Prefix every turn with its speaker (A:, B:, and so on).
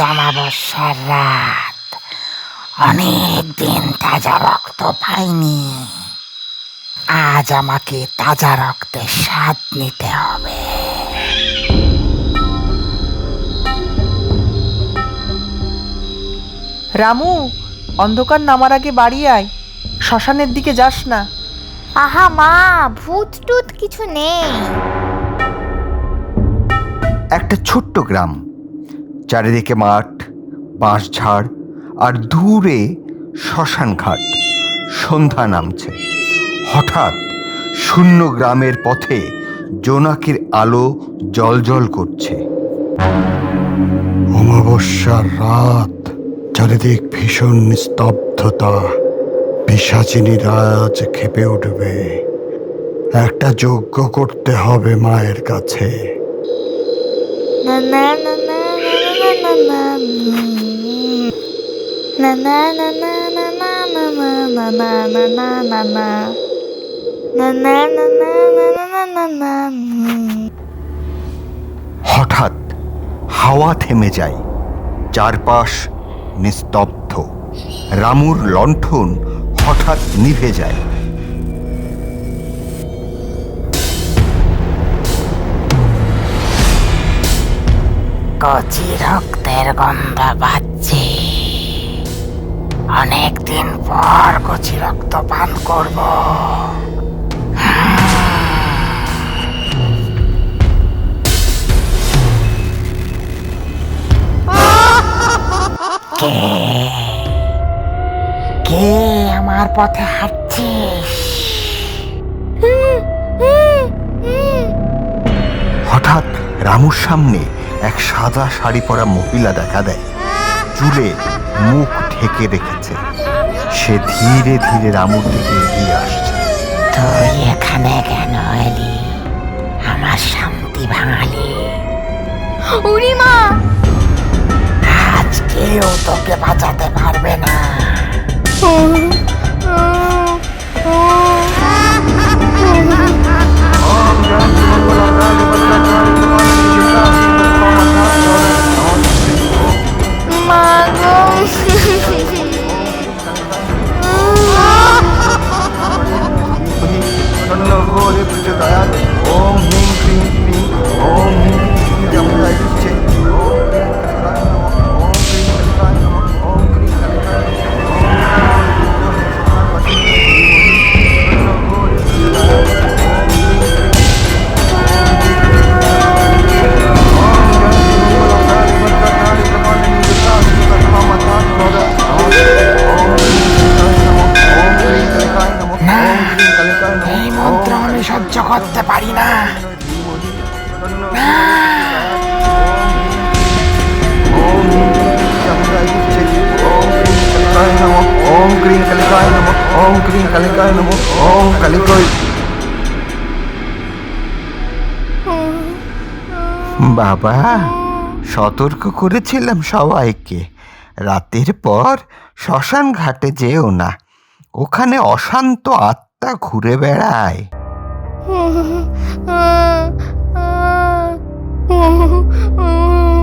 A: অমাবস্যার রাত অনেক দিন তাজা রক্ত পাইনি। আজ আমাকে তাজা রক্তের স্বাদ নিতে হবে।
B: রামু অন্ধকার নামার আগে বাড়ি আয়। শ্মশানের দিকে যাস না।
C: আহা মা ভূত টুত কিছু নেই।
D: একটা ছোট্ট গ্রাম। চারিদিকে মাঠ বাঁশঝাড় আর দূরে শ্মশান ঘাট। সন্ধ্যা নামছে। হঠাৎ শূন্য গ্রামের পথে জোনাকির আলো জলজল করছে।
E: অমাবস্যার রাত চারিদিক ভীষণ নিস্তব্ধতা। পিসাচিনী রাজ খেপে উঠবে। একটা যজ্ঞ করতে হবে মায়ের কাছে।
C: না না না না না না না না না না না না না না না না
D: হঠাৎ হাওয়া থেমে যায়, চারপাশ নিস্তব্ধ। রামুর লণ্ঠন হঠাৎ নিভে যায়।
A: কচি রক্তের গন্ধ পাচ্ছি। অনেক দিন পর কচি রক্ত পান করব। কে কে আমার পথে হাঁটছিস?
D: হঠাৎ রামুর সামনে এক সাদা শাড়ি পরা মহিলা দেখা দেয়। চুলে মুখ ঢেকে রেখেছে। সে ধীরে ধীরে রামুর দিকে এগিয়ে আসছে।
A: তুই এখানে কেন এলি? আমার শান্তি ভাঙালি।
C: উড়ি মা!
A: আজ কেউ তোকে বাঁচাতে পারবে না। সহ্য করতে পারি না।
D: বাবা, সতর্ক করেছিলাম সবাইকে। রাতের পর শ্মশান ঘাটে যেও না। ওখানে অশান্ত আত্মা ঘুরে বেড়ায়।
C: 嗯嗯嗯嗯嗯